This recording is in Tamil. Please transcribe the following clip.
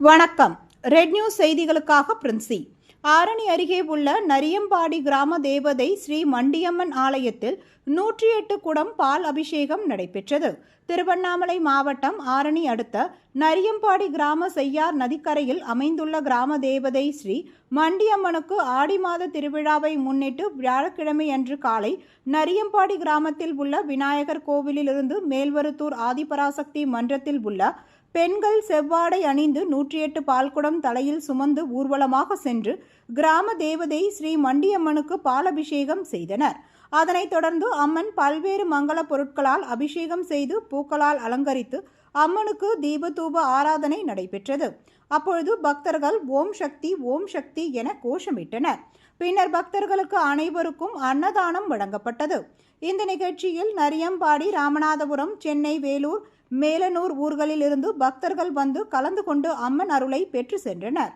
வணக்கம். ரெட் நியூஸ் செய்திகளுக்காக பிரின்சி. ஆரணி அருகே உள்ள நரியம்பாடி கிராம தேவதை ஸ்ரீ மண்டியம்மன் ஆலயத்தில் நூற்றி எட்டு குடம் பால் அபிஷேகம் நடைபெற்றது. திருவண்ணாமலை மாவட்டம் ஆரணி அடுத்த நரியம்பாடி கிராம செய்யார் நதிக்கரையில் அமைந்துள்ள கிராம தேவதை ஸ்ரீ மண்டியம்மனுக்கு ஆடி மாத திருவிழாவை முன்னிட்டு வியாழக்கிழமை அன்று காலை நரியம்பாடி கிராமத்தில் உள்ள விநாயகர் கோவிலிலிருந்து மேல்வருத்தூர் ஆதிபராசக்தி மன்றத்தில் உள்ள பெண்கள் செவ்வாடை அணிந்து நூற்றி எட்டு பால்குடம் தலையில் சுமந்து ஊர்வலமாக சென்று கிராம தேவதை ஸ்ரீ மண்டியம்மனுக்கு பாலபிஷேகம் செய்தனர். அதனைத் தொடர்ந்து அம்மன் பல்வேறு மங்கள பொருட்களால் அபிஷேகம் செய்து பூக்களால் அலங்கரித்து அம்மனுக்கு தீபதூப ஆராதனை நடைபெற்றது. அப்பொழுது பக்தர்கள் ஓம் சக்தி ஓம் சக்தி என கோஷமிட்டனர். பின்னர் பக்தர்களுக்கு அனைவருக்கும் அன்னதானம் வழங்கப்பட்டது. இந்த நிகழ்ச்சியில் நரியம்பாடி ராமநாதபுரம் சென்னை வேலூர் மேலனூர் ஊர்களிலிருந்து பக்தர்கள் வந்து கலந்து கொண்டு அம்மன் அருளை பெற்று சென்றனர்.